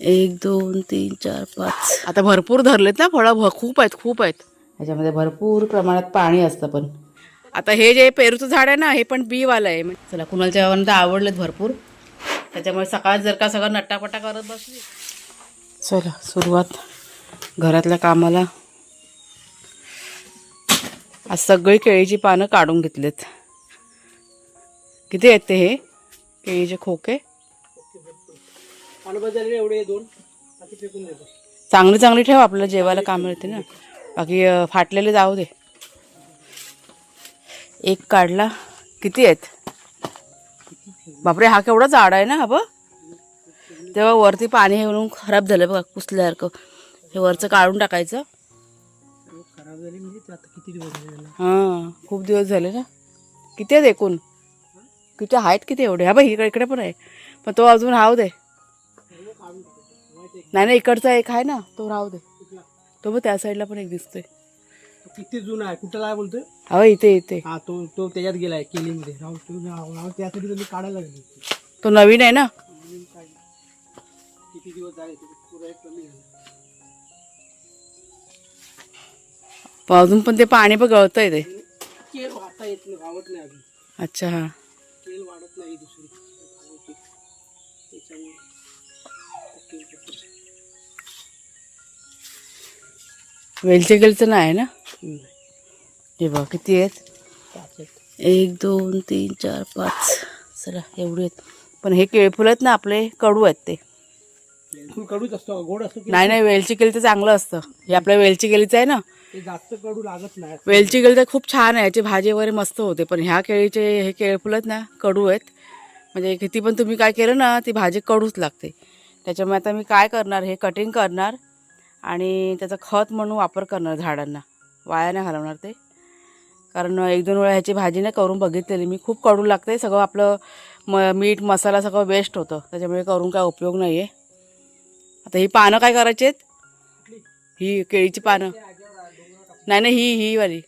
एक दोन तीन चार पाच. आता भरपूर धरलेत ना फळं भ- खूप आहेत खूप आहेत. ह्याच्यामध्ये भरपूर प्रमाणात पाणी असतं पण. आता हे जे पेरूचं झाड आहे ना हे पण बीवालं आहे. चला कुणालच्या गावानं तर आवडलेत भरपूर. त्याच्यामुळे सकाळ जर का सगळं नट्टापट्टा करत बसली. चला सुरुवात. घरातल्या कामाला. आज सगळी केळीची पानं काढून घेतलेत. किती आहेत ते हे? केळीचे खोके? एवढे दोन बाकी फेकून देतो. चांगली चांगली ठेव आपल्याला जेवायला काम येते ना. बाकी फाटलेले जाऊ दे. एक काढला. किती आहेत? बापरे हा केवढा झाड आहे ना हा बघ. तेव्हा वरती पाणी येऊन खराब झालं बघा कुसल्यासारखं. हे वरचं काढून टाकायचं. खराब झाली म्हणजे आता किती दिवस हां खूप दिवस झाले ना. किती आहेत एकूण? किती आहेत किती एवढे? हा बघ इकडे इकडे पण आहे. पण तो अजून राहू दे. नाही नाही इकडचा एक आहे ना तो राहू दे. तो बघ त्या साईडला पण एक दिसतोय. किती जुना आहे? कुठं काय बोलतोय? हा इथे इथे. हा तो तो त्याच्यात गेलाय केलीमध्ये. राहू तो राहू राहू त्यासाठी त्यांनी काढायला लागली. तो नवीन आहे ना? किती दिवस झाले ते पुरा एक कमी झालं. पण अजून पण ते पाणी पण गळतंय ते. केल वाढता येत नाही वावत नाही अजून. अच्छा हा. केल वाढत नाही दुसरी. वेलचे गेलचं नाही ना. हे बघ किती आहेत. एक दोन तीन चार पाच. चला एवढे आहेत. पण हे केळफुल आहेत ना आपले कडू आहेत ते. कडूच असतो गोड असतो नाही नाही वेलची केली तर चांगलं असतं. हे आपल्या वेलची केलीचं आहे ना? जास्त कडू लागत नाही. वेलची केली तर खूप छान आहे याची भाजी वगैरे मस्त होते. पण ह्या केळीचे हे केळफुल आहेत ना कडू आहेत. म्हणजे किती पण तुम्ही काय केलं ना ती भाजी कडूच लागते. त्याच्यामुळे आता मी काय करणार हे कटिंग करणार. आणि त्याचा खत म्हणून वापर करणार झाडांना. वाया नाही घालवणार ते. कारण एक दोन वेळा ह्याची भाजी नाही करून बघितलेली. मी खूप कडू लागते. सगळं आपलं म मीठ मसाला सगळं वेस्ट होतं. त्याच्यामुळे करून काय उपयोग नाही आहे आता ही पानं काय करायची आहेत? ही केळीची पानं. नाही नाही ही ही वाली.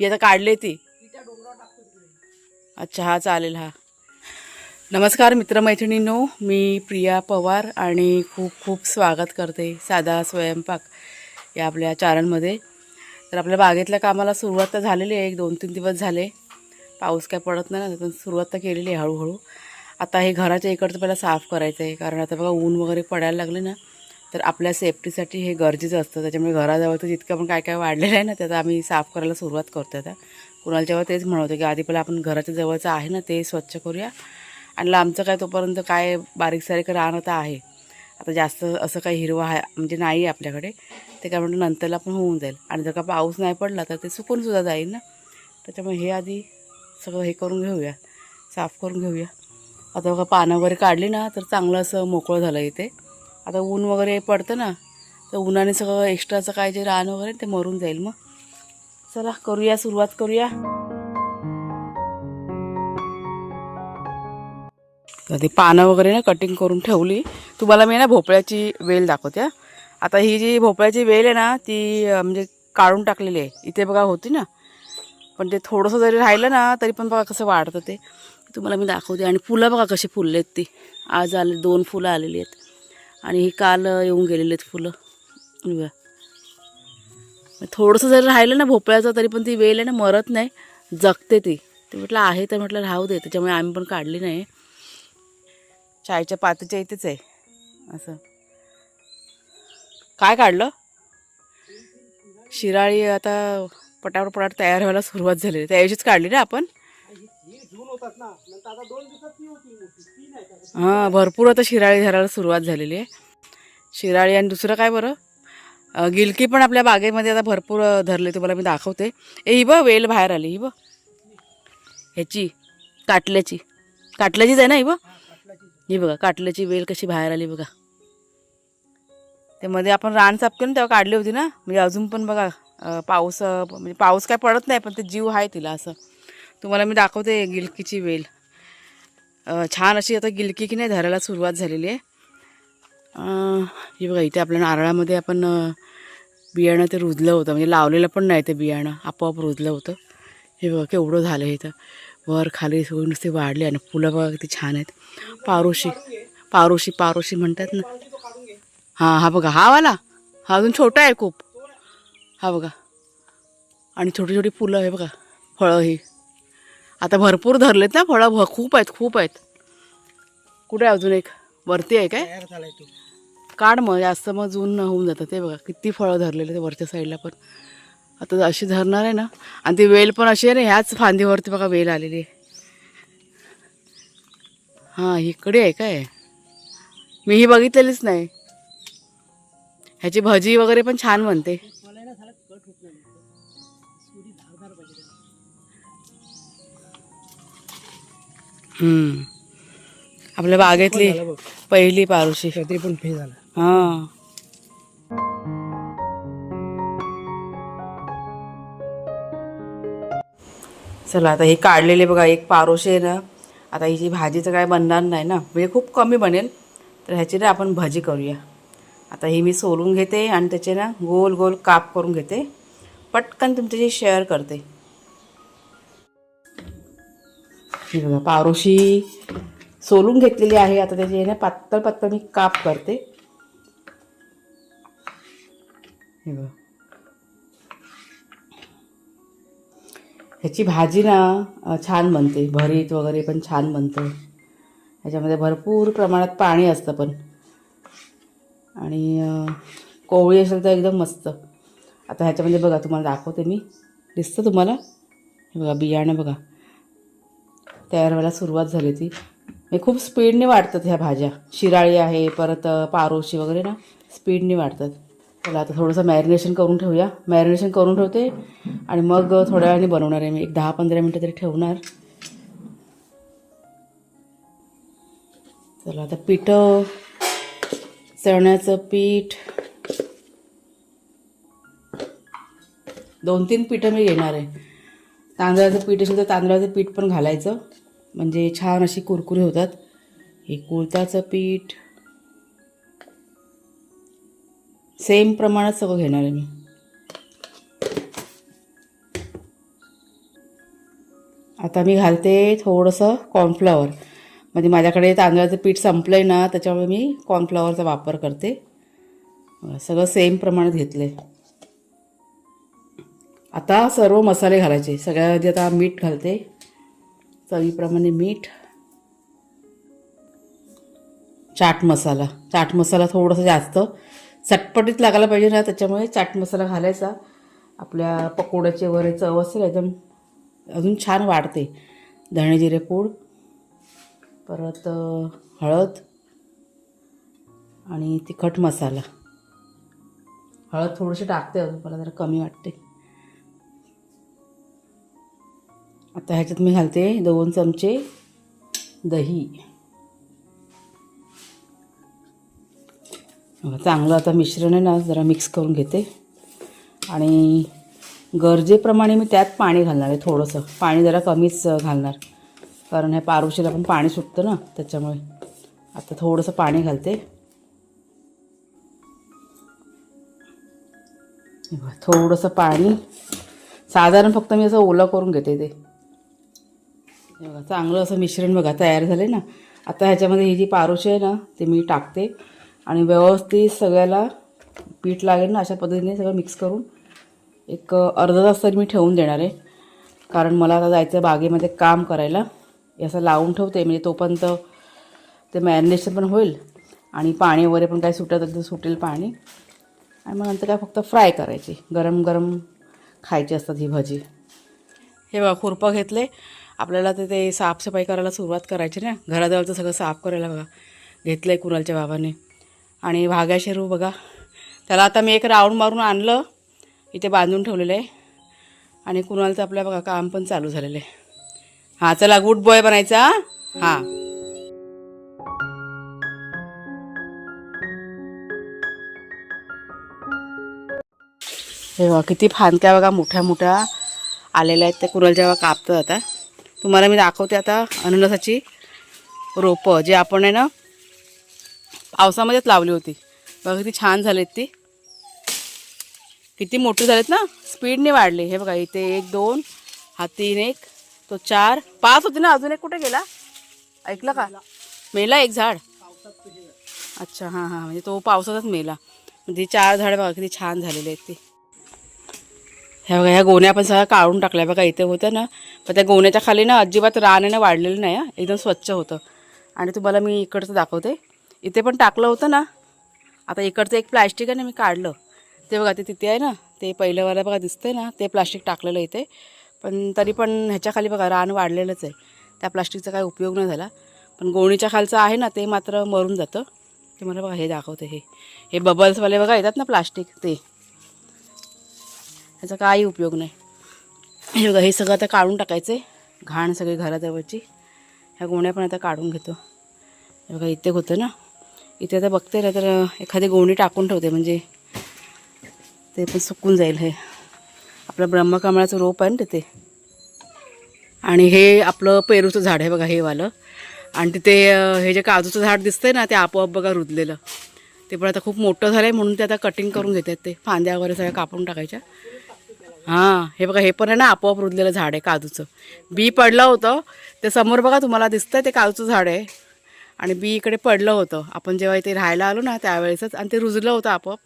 ही आता काढली ती. अच्छा हा चालेल हा. नमस्कार मित्रमैत्रिणींनो मी प्रिया पवार आणि खूप खूप स्वागत करते साधा स्वयंपाक या आपल्या चारांमध्ये तर आपल्या बागेतल्या कामाला सुरुवात तर झालेली आहे एक दोन तीन दिवस झाले. पाऊस काय पडत नाही ना सुरुवात तर केलेली आहे हळूहळू. आता हे घराच्या इकडचं पहिला साफ करायचं आहे कारण आता बघा ऊन वगैरे पडायला लागले ना तर आपल्या सेफ्टीसाठी हे गरजेचं असतं. त्याच्यामुळे घराजवळ तर जितकं पण काय काय वाढलेलं आहे ना त्याचं आम्ही साफ करायला सुरुवात करतो आता. कुणाला जेव्हा तेच म्हणत की आधी पहिला आपण घराच्या जवळचं आहे ना ते स्वच्छ करूया. आणि लांबचं काय तोपर्यंत काय बारीक सारीक राहणं तर आहे. आता जास्त असं काही हिरवं आहे म्हणजे नाही आहे आपल्याकडे. ते काय म्हणतो नंतरला पण होऊन जाईल. आणि जर का पाऊस नाही पडला तर ते सुकूनसुद्धा जाईल ना. त्याच्यामुळे हे आधी सगळं हे करून घेऊया. साफ करून घेऊया. आता बघा पानं वगैरे काढली ना तर चांगलं असं मोकळं झालं इथे. आता ऊन वगैरे पडतं ना तर उन्हाने सगळं एक्स्ट्राचं काय जे रान वगैरे ते मरून जाईल मग. चला करूया सुरुवात करूया. तर ती पानं वगैरे ना कटिंग करून ठेवली. तुम्हाला मी ना भोपळ्याची वेल दाखवते आता ही जी भोपळ्याची वेल आहे ना ती म्हणजे काढून टाकलेली आहे. इथे बघा होती ना. पण ते थोडंसं जरी राहिलं ना तरी पण बघा कसं वाढतं ते. तुम्हाला मी दाखवते. आणि फुलं बघा कशी फुलले आहेत ती. आज आले दोन फुलं आलेली आहेत. आणि ही काल येऊन गेलेली आहेत फुलं. बघा. थोडंसं जरी राहिलं ना भोपळ्याचं तरी पण ती वेल आहे ना मरत नाही. जगते ती. ते म्हटलं आहे तर म्हटलं राहू दे. त्याच्यामुळे आम्ही पण काढली नाही. चायच्या पातीच्या इथेच आहे. असं. काय काढलं? शिराळी आता पटापट पटाट तयार व्हायला सुरुवात झाली त्याऐवजीच काढली ना आपण? हां भरपूर आता शिराळी धरायला सुरुवात झालेली आहे. शिराळी आणि दुसरं काय बरं? गिलकी पण आपल्या बागेमध्ये आता भरपूर धरले. तुम्हाला मी दाखवते. ए ही बघ वेल बाहेर आली. ही बघ. ह्याची काटल्याची. काटल्याचीच आहे ना ही बघ? ही बघा काटल्याची वेल कशी बाहेर आली बघा. ते मध्ये आपण रान साफ केलं ना तेव्हा काढली होती ना. म्हणजे अजून पण बघा पाऊस म्हणजे पाऊस काय पडत नाही पण ते जीव आहे तिला असं. तुम्हाला मी दाखवते गिलकीची वेल. छान अशी आता गिलकी की नाही धरायला सुरुवात झालेली आहे. हे बघा इथे आपल्या नारळामध्ये आपण बियाणं ते रुजलं होतं. म्हणजे लावलेलं पण नाही ते बियाणं आपोआप रुजलं होतं. हे बघा केवढं झालं हे इथं वर खाली सगळी नुसते वाढले आणि फुलं बघा किती छान आहेत. पारोशी पारोशी पारोशी म्हणतात ना. हां हा बघा हा वाला. हा अजून छोटा आहे खूप. हा बघा. आणि छोटी छोटी फुलं आहे बघा फळं ही. आता भरपूर धरलेत ना फळं भ खूप आहेत खूप आहेत. कुठे आहे अजून एक? वरती आहे काय? काढ मग जास्त मग जून होऊन जातं ते बघा. किती फळं धरलेले ते वरच्या साईडला पण. आता अशी धरणार आहे ना. आणि ती वेल पण अशी आहे ना ह्याच फांदीवरती बघा वेल आलेली आहे. हां इकडे आहे काय? मी ही बघितलेलीच नाही. ह्याची भजी वगैरे पण छान. हम्म. आपल्या बागेतली पहिली पारुशी. काहीतरी पण फे झाला. हां. चला आता हे काढलेले बघा एक पारोशे आहे ना. आता हिची भाजीचं काय बनणार नाही ना. म्हणजे खूप कमी बनेल. तर ह्याची ना आपण भाजी करूया. आता ही मी सोलून घेते आणि त्याचे ना गोल गोल काप करून घेते. पटकन तुमच्याशी शेअर करते. बघा पारोशी सोलून घेतलेली आहे. आता त्याचे ना पातळ पातळ मी काप करते. हे बघा. ह्याची भाजी ना छान बनते. भरीत वगैरे पण छान बनतं. ह्याच्यामध्ये भरपूर प्रमाणात पाणी असतं पण. आणि कोवळी असेल तर एकदम मस्त. आता ह्याच्यामध्ये बघा तुम्हाला दाखवते मी. दिसतं तुम्हाला? हे बघा बियाणं बघा. तयार व्हायला सुरुवात झाली ती. हे खूप स्पीडने वाढतात ह्या भाज्या. शिराळी आहे परत पारोशी वगैरे ना स्पीडने वाढतात. चला आता थोडंसं मॅरिनेशन करून ठेवूया. मॅरिनेशन करून ठेवते. आणि मग थोड्या वेळाने बनवणार आहे मी. एक दहा पंधरा मिनटं तरी ठेवणार. चला आता पिठं चण्याचं पीठ. दोन तीन पिठं मी घेणार आहे. तांदळाचं पीठ असेल तर तांदळाचं पीठ पण घालायचं. म्हणजे छान अशी कुरकुरी होतात. हे कुळताचं पीठ. सेम प्रमाणात सगळं घेणार आहे मी. आता मी घालते थोडंसं कॉर्नफ्लॉवर म्हणजे माझ्याकडे तांदळाचं पीठ संपलं आहे ना त्याच्यामुळे मी कॉर्नफ्लॉवरचा वापर करते. सगळं सेम प्रमाणात घेतलं आहे आता सर्व मसाले घालायचे. सगळ्या आधी आता मीठ घालते चवीप्रमाणे मीठ चाट मसाला. चाट मसाला थोडंसं जास्त. चटपटीत लागायला पाहिजे ना त्याच्यामुळे चाट मसाला घालायचा. आपल्या पकोड्याचे वगैरे चव असेल एकदम अजून छान वाढते. धणे जिरे पूड. परत हळद आणि तिखट मसाला. हळद थोडीशी टाकते अजून मला जरा कमी वाटते. आता ह्याच्यात मी घालते दोन चमचे दही. चांगलं आता मिश्रण आहे ना जरा मिक्स करून घेते. आणि गरजेप्रमाणे मी त्यात पाणी घालणार आहे थोडंसं. पाणी जरा कमीच घालणार. कारण ह्या पारुशीला पण पाणी सुटतं ना त्याच्यामुळे. आता थोडंसं पाणी घालते. थोडंसं पाणी. साधारण फक्त मी असं ओलं करून घेते ते. बघा चांगलं असं मिश्रण बघा तयार झाले ना. आता ह्याच्यामध्ये ही जी पारोशी आहे ना ते मी टाकते. आणि व्यवस्थित सगळ्याला पीठ लागेल ना अशा पद्धतीने सगळं मिक्स करून. एक अर्धा तास तरी मी ठेवून देणार आहे. कारण मला आता जायचं आहे बागेमध्ये काम करायला. असं लावून ठेवते. म्हणजे तोपर्यंत ते मॅरिनेशन पण होईल आणि पाणी वगैरे पण काय सुटत असेल तर सुटेल पाणी. आणि मग नंतर काय फक्त फ्राय करायची. गरम गरम खायची असतात ही भाजी. हे बघा खुरपं घेतले. आपल्याला ते ते साफसफाई करायला सुरुवात करायची ना. घराजवळचं सगळं साफ करायला बघा. घेतलं आहे कुणालच्या बाबाने. आणि भाग्या शेरू बघा. त्याला आता मी एक राऊंड मारून आणलं. इथे बांधून ठेवलेलं आहे. आणि कुणालचं आपल्या बघा काम पण चालू झालेलं आहे. हां चला गुड बॉय बनायचा हां. हे. बघा किती फांदक्या बघा मोठ्या मोठ्या आलेल्या आहेत. त्या कुणाल जेव्हा कापतात आता. तुम्हाला मी दाखवते आता अननसाची रोपं जे आपण आहे ना पावसामध्येच लावली होती. बघा किती छान झालीत ती. किती मोठी झालीत ना? स्पीडने वाढली. हे बघा इथे एक दोन हा तीन एक तो चार. पाच होते ना? अजून एक कुठे गेला? ऐकलं का? मेला एक झाड. पावसात अच्छा हां हां. म्हणजे तो पावसातच मेला. म्हणजे चार झाड बघा किती छान झालेले आहेत ते. ह्या बघा ह्या गोण्या पण सगळ्या काढून टाकल्या. बघा इथे होत्या ना? पण त्या गोण्याच्या खाली ना अजिबात रान आहे ना वाढलेलं नाही एकदम स्वच्छ होतं. आणि तुम्हाला मी इकडचं दाखवते. इथे पण टाकलं होतं ना. आता इकडचं एक प्लॅस्टिक आहे ना मी काढलं. ते बघा ते तिथे आहे ना ते पहिलंवाला बघा दिसतंय ना ते प्लास्टिक टाकलेलं इथे. पण तरी पण ह्याच्याखाली बघा रान वाढलेलंच आहे. त्या प्लास्टिकचा काही उपयोग नाही झाला. पण गोणीच्या खालचं आहे ना ते मात्र मरून जातं. ते मला बघा हे दाखवते हे. हे बबल्सवाले बघा येतात ना प्लास्टिक ते. ह्याचा काही उपयोग नाही. हे बघा हे सगळं आता काढून टाकायचं आहे घाण सगळी घराजवळची. ह्या गोण्या पण आता काढून घेतो. हे बघा इथे होतं ना. इथे आता बघते ना तर एखादी गोणी टाकून ठेवते म्हणजे ते पण सुकून जाईल हे. आपलं ब्रह्मकमळाचं रोप आहे ना तिथे. आणि हे आपलं पेरूचं झाड आहे बघा हे वालं. आणि तिथे हे जे काजूचं झाड दिसतंय ना ते आपोआप बघा रुजलेलं. ते पण आता खूप मोठं झालं आहे म्हणून ते आता कटिंग करून घेतात ते. फांद्या वगैरे सगळ्या कापून टाकायच्या. हां हे बघा हे पण आहे ना आपोआप रुजलेलं झाड आहे काजूचं. बी पडलं होतं. ते समोर बघा तुम्हाला दिसतंय ते काजूचं झाड आहे. आणि बी इकडे पडलं होतं. आपण जेव्हा इथे राहायला आलो ना त्यावेळेसच आणि ते रुजलं होतं आपोआप.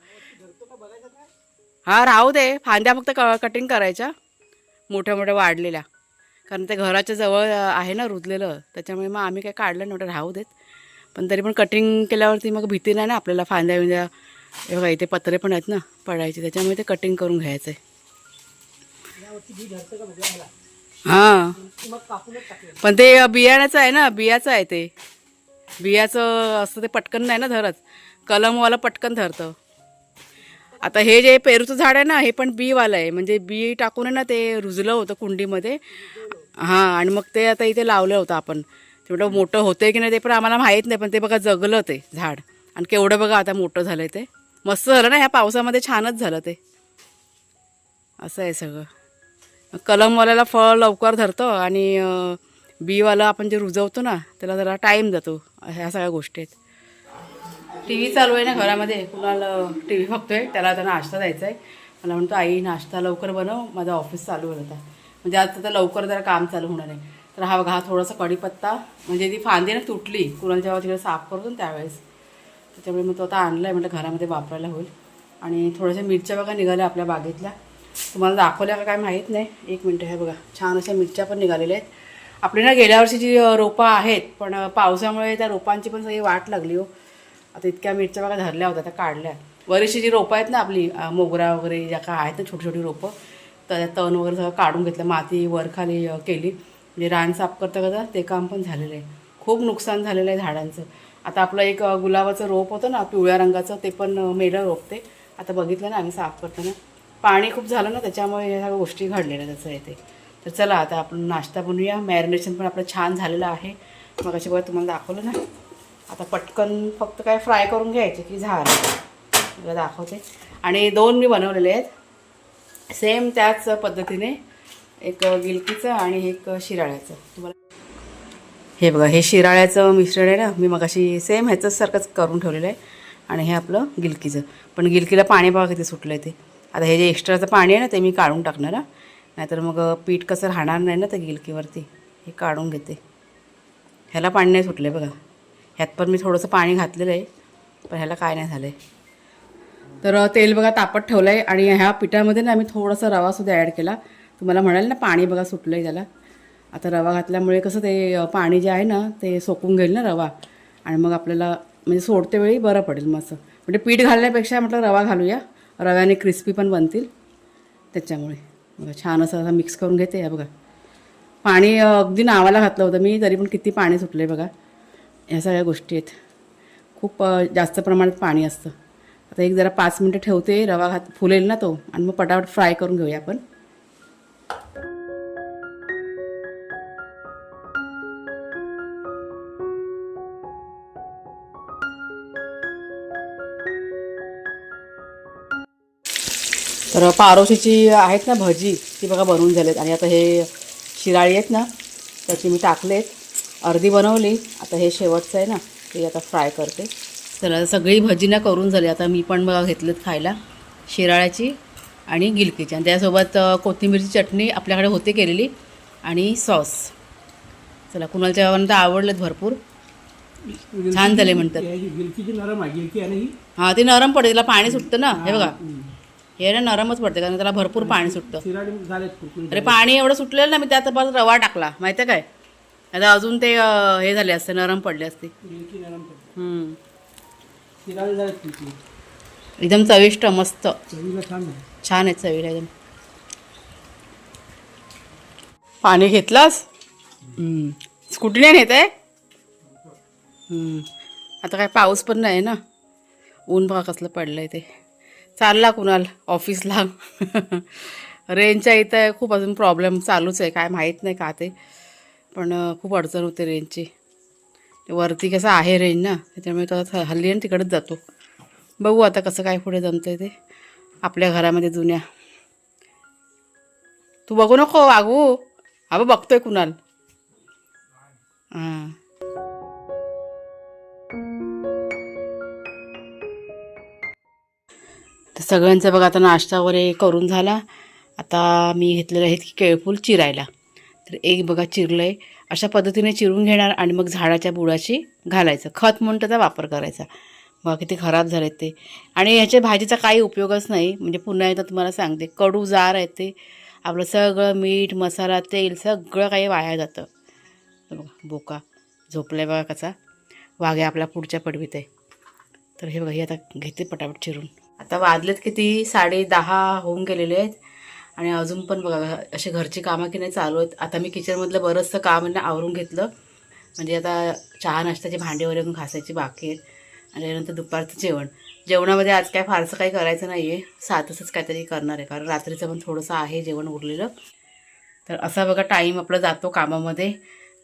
हां राहू दे. फांद्या फक्त क कटिंग करायच्या. मोठ्या मोठ्या वाढलेल्या. कारण ते घराच्या जवळ आहे ना रुजलेलं. त्याच्यामुळे मग आम्ही काही काढलं नव्हतं राहू देत. पण तरी पण कटिंग केल्यावरती मग भीती नाही ना आपल्याला. फांद्या विंद्या हे बघा इथे पत्रे पण आहेत ना पडायचे. त्याच्यामुळे ते कटिंग करून घ्यायचं आहे हां. पण ते बियाण्याचं आहे ना बियाचं आहे ते. बियाचं असतं ते पटकन नाही ना धरत. कलमवालं पटकन धरतं. आता हे जे पेरूचं झाड आहे ना हे पण बीवालं आहे. म्हणजे बी टाकून आहे ना ते रुजलं होतं कुंडीमध्ये. हां आणि मग ते आता इथे लावलं होतं आपण. तेवढं मोठं होतंय की नाही ते पण आम्हाला माहीत नाही पण ते बघा जगलं ते झाड. आणि केवढं बघा आता मोठं झालं ते. मस्त झालं ना ह्या पावसामध्ये छानच झालं ते. असं आहे सगळं. कलमवाल्याला फळ लवकर धरतं आणि बीवाला आपण जे रुजवतो ना त्याला जरा टाईम जातो ह्या सगळ्या गोष्टी आहेत. टी व्ही चालू आहे ना घरामध्ये. कुणाला टी व्ही बघतोय त्याला आता नाश्ता द्यायचा आहे मला म्हणतो आई नाश्ता लवकर बनव. माझं ऑफिस चालू होईल आता. म्हणजे आज तर लवकर जरा काम चालू होणार आहे. तर हा बघा हा थोडासा कढीपत्ता. म्हणजे ती फांदी ना तुटली कुणाला जेव्हा तिकडे साफ करतो ना त्यावेळेस. त्याच्यामुळे मग तो आता आणला आहे म्हटलं घरामध्ये वापरायला होईल. आणि थोड्याशा मिरच्या बघा निघाल्या आपल्या बागेतल्या. तुम्हाला दाखवल्या का काय माहीत नाही. एक मिनटं हे बघा. छान अशा मिरच्या पण निघालेल्या आहेत. आपली ना गेल्या वर्षी जी रोपं आहेत पण पावसामुळे त्या रोपांची पण सगळी वाट लागली हो. आता इतक्या मिरच्या बघा धरल्या होत्या त्या काढल्या. बरीचशी जी रोपं आहेत ना आपली मोगरा वगैरे ज्या काय आहेत ना छोटी छोटी रोपं तर त्या तण वगैरे सगळं काढून घेतलं माती वरखाली केली. म्हणजे रान साफ करता करता ते काम पण झालेलं आहे. खूप नुकसान झालेलं आहे झाडांचं. आता आपलं एक गुलाबाचं रोप होतं ना पिवळ्या रंगाचं ते पण मेलं रोप ते आता बघितलं ना आम्ही साफ करताना. पाणी खूप झालं ना त्याच्यामुळे ह्या सगळ्या गोष्टी घडलेल्या त्याचं आहे ते. तर चला आता आपण नाश्ता बनवूया मॅरिनेशन पण आपलं छान झालेलं आहे. मग अशी बघा तुम्हाला दाखवलं ना. आता पटकन फक्त काय फ्राय करून घ्यायचे की झालं? तुला दाखवते. आणि दोन मी बनवलेले आहेत. सेम त्याच पद्धतीने एक गिलकीचं आणि एक शिराळ्याचं. तुम्हाला हे बघा हे शिराळ्याचं मिश्रण आहे ना. मी मगाशी सेम ह्याचंच सारखंच करून ठेवलेलं आहे. आणि हे आपलं गिलकीचं. पण गिलकीला पाणी बघा किती सुटलं आहे ते. आता हे जे एक्स्ट्राचं पाणी आहे ना ते मी काढून टाकणार हा. नाहीतर मग पीठ कसं राहणार नाही ना त्या गिलकीवरती हे काढून घेते. ह्याला पाणी नाही सुटलं आहे बघा. ह्यात पण मी थोडंसं पाणी घातलेलं आहे पण ह्याला काय नाही झालं आहे तर तेल बघा तापत ठेवलं आहे आणि ह्या पिठामध्ये ना मी थोडासा रवासुद्धा ॲड केला. तुम्हाला म्हणाल ना पाणी बघा सुटलं आहे त्याला. आता रवा घातल्यामुळे कसं ते पाणी जे आहे ना ते सोकून घेईल ना रवा. आणि मग आपल्याला म्हणजे सोडते वेळी बरं पडेल मग असं म्हणजे पीठ घालण्यापेक्षा म्हटलं रवा घालूया. रव्याने क्रिस्पी पण बनतील त्याच्यामुळे. बघा छान असं असं मिक्स करून घेते या बघा. पाणी अगदी नावाला घातलं होतं मी तरी पण किती पाणी सुटलं बघा. ह्या सगळ्या गोष्टी आहेत. खूप जास्त प्रमाणात पाणी असतं. आता एक जरा पाच मिनटं ठेवते रवा घात फुलेल ना तो आणि मग पटापट फ्राय करून घेऊया आपण. तर पारोशीची आहेत ना भजी ती बघा बनवून झालेत. आणि आता हे शिराळी आहेत ना त्याची मी टाकलेत. अर्धी बनवली. आता हे शेवटचं आहे ना ते आता फ्राय करते. तर सगळी भजी ना करून झाली. आता मी पण बघा घेतलेत खायला. शिराळ्याची आणि गिलकीची. आणि त्यासोबत कोथिंबीरची चटणी आपल्याकडे होती केलेली. आणि सॉस. चला कुणालच्या तर आवडलेत भरपूर. छान झाले म्हणतात. ही? हा ती नरम पडते तिला पाणी सुटतं ना. हे बघा. हे ना नरमच पडते कारण त्याला भरपूर पाणी सुटतं. अरे पाणी एवढं सुटलेलं ना मी त्यात परत रवा टाकला माहिती काय? आता अजून ते हे झाले असते नरम पडले असते. एकदम चविष्ट मस्त. छान आहे. चवीला एकदम. पाणी घेतलास. स्कूटीने नेत आहे? हम्म. आता काय पाऊस पण नाही ना? ऊन बघा कसलं पडलंय ते. चालला कुणाल? ऑफिसला. रेंजच्या इथं खूप अजून प्रॉब्लेम चालूच आहे. काय माहीत नाही का ते. पण खूप अडचण होते रेंजची. वरती कसं आहे रेंज ना त्याच्यामुळे तो हल्ली आणि तिकडेच जातो. बघू आता कसं काय पुढे जमतंय ते. आपल्या घरामध्ये जुन्या. तू बघू नको वागू अबं बघतो बघतोय कुणाल. हां. सगळ्यांचं बघा आता नाश्ता वगैरे करून झाला. आता मी घेतलेलं आहे की केळफूल चिरायला. तर एक बघा चिरलं आहे अशा पद्धतीने चिरून घेणार आणि मग झाडाच्या बुडाशी घालायचं. खत म्हणून त्याचा वापर करायचा. बघा किती खराब झाले ते. आणि ह्याच्या भाजीचा काही उपयोगच नाही. म्हणजे पुन्हा एकदा तुम्हाला सांगते. कडू जार आहे ते. आपलं सगळं मीठ मसाला तेल सगळं काही वाया जातं. बघा बोका. झोपलाय बघा कसा. वाघ्या आपल्या पुढच्या पडवीत आहे. तर हे बघा हे आता घेते पटापट चिरून. आता वाजलेत किती? साडे दहा होऊन गेलेले आहेत. आणि अजून पण बघा असे घरची कामं की नाही चालू आहेत. आता मी किचनमधलं बरंचसं काम आहे ना आवरून घेतलं. म्हणजे आता चहा नाश्त्याची भांडे वगैरे पण घासायची बाकी आहेत. आणि त्यानंतर दुपारचं जेवण. जेवणामध्ये आज काय फारसं काही करायचं नाही आहे सातच काहीतरी करणार आहे. कारण रात्रीचं पण थोडंसं आहे जेवण उरलेलं. तर असा बघा टाईम आपला जातो कामामध्ये.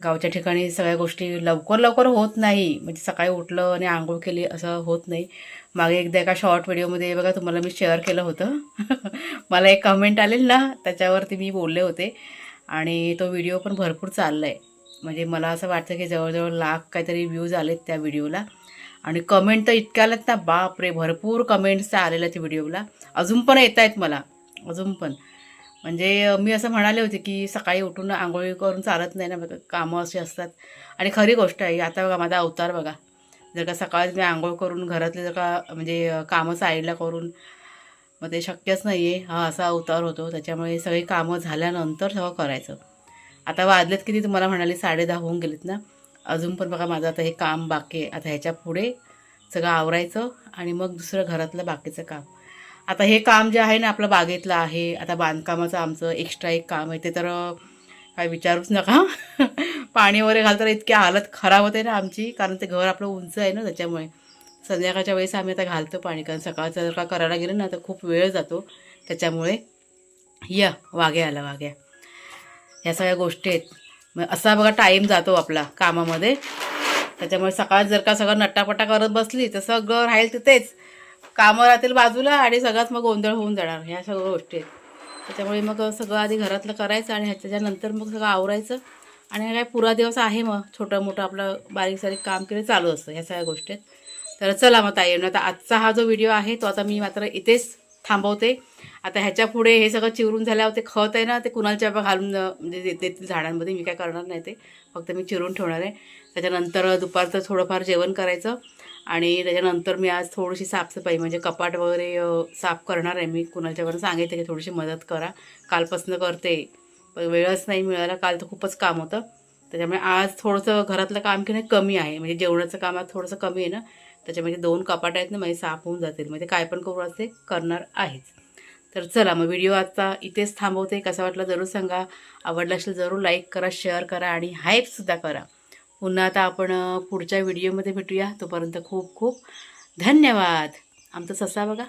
गावच्या ठिकाणी सगळ्या गोष्टी लवकर लवकर होत नाही. म्हणजे सकाळी उठलं आणि आंघोळ केली असं होत नाही. मागे एकदा एका शॉर्ट व्हिडिओमध्ये बघा तुम्हाला मी शेअर केलं होतं. मला एक कमेंट आलेल ना त्याच्यावरती मी बोलले होते. आणि तो व्हिडिओ पण भरपूर चालला आहे म्हणजे मला असं वाटतं की जवळजवळ लाख काहीतरी व्ह्यूज आलेत त्या व्हिडिओला आणि कमेंट तर इतक्या आल्यात ना बापरे! भरपूर कमेंट्स त्या आलेल्या त्या व्हिडिओला अजून पण येत आहेत मला. अजून पण. म्हणजे मी असं म्हणाले होते की सकाळी उठून आंघोळी करून चालत नाही ना कामं अशी असतात. आणि खरी गोष्ट आहे आता बघा माझा अवतार बघा. जर का सकाळीच मी आंघोळ करून घरातले जर का म्हणजे कामं साईडला करून मग ते शक्यच नाही आहे हा असा अवतार होतो. त्याच्यामुळे सगळी कामं झाल्यानंतर सगळं करायचं. आता वाजलेत किती तुम्हाला म्हणाले साडे दहा होऊन गेलेत ना? अजून पण बघा माझं आता हे काम बाकी आहे. आता ह्याच्या पुढे सगळं आवरायचं आणि मग दुसरं घरातलं बाकीचं काम. आता हे काम जे आहे ना आपलं बागेतलं आहे आता बांधकामाचं आमचं एक्स्ट्रा एक काम आहे ते तर काय विचारूच नका. पाणी वगैरे घाल तर इतकी हालत खराब होते ना आमची कारण ते घर आपलं उंच आहे ना त्याच्यामुळे. संध्याकाळच्या वेळेस आम्ही आता घालतो पाणी कारण सकाळचं जर का करायला गेलं ना तर खूप वेळ जातो. त्याच्यामुळे या वाघ्या आला वाघ्या ह्या सगळ्या गोष्टी आहेत. मग असा बघा टाईम जातो आपला कामामध्ये. त्याच्यामुळे सकाळ जर का सगळं नट्टापट्टा करत बसली तर सगळं राहील तिथेच. कामं राहतील बाजूला आणि सगळ्यात मग गोंधळ होऊन जाणार. ह्या सगळ्या गोष्टी आहेत. त्याच्यामुळे मग सगळं आधी घरातलं करायचं आणि ह्याच्यानंतर मग सगळं आवरायचं. आणि काय पुरा दिवस आहे मग. छोटं मोठं आपलं बारीक सारीक काम केलं चालू असतं. ह्या सगळ्या गोष्टी आहेत. तर चला मग ताई आता आजचा हा जो व्हिडिओ आहे तो आता मी मात्र इथेच थांबवते. आता ह्याच्या पुढे हे सगळं चिरून झाल्यावर ते खत आहे ना ते कुणालच्या घालून म्हणजे दे- देतील झाडांमध्ये. मी काय करणार नाही ते. फक्त मी चिरून ठेवणार आहे. त्याच्यानंतर दुपारचं थोडंफार जेवण करायचं. आणि त्याच्यानंतर मी आज थोडीशी साफसफाई म्हणजे कपाट वगैरे साफ करणार आहे मी. कुणाच्याकडून सांगितलं की थोडीशी मदत करा. कालपासून करते. पण वेळच नाही मिळाला. काल तर खूपच काम होतं. त्याच्यामुळे आज थोडंसं घरातलं काम की नाही कमी आहे. म्हणजे जेवणाचं काम आज थोडंसं कमी आहे ना. त्याच्यामध्ये दोन कपाट आहेत ना माझे साफ होऊन जातील. म्हणजे काय पण करू असते करणार आहेच. तर चला मग व्हिडिओ आता इथेच थांबवते. कसा वाटला जरूर सांगा. आवडला असेल जरूर लाईक करा शेअर करा आणि हाईपसुद्धा करा. पुन्हा आता आपण पुढच्या व्हिडिओमध्ये भेटूया. तोपर्यंत खूप खूप धन्यवाद. आमचा ससा बघा.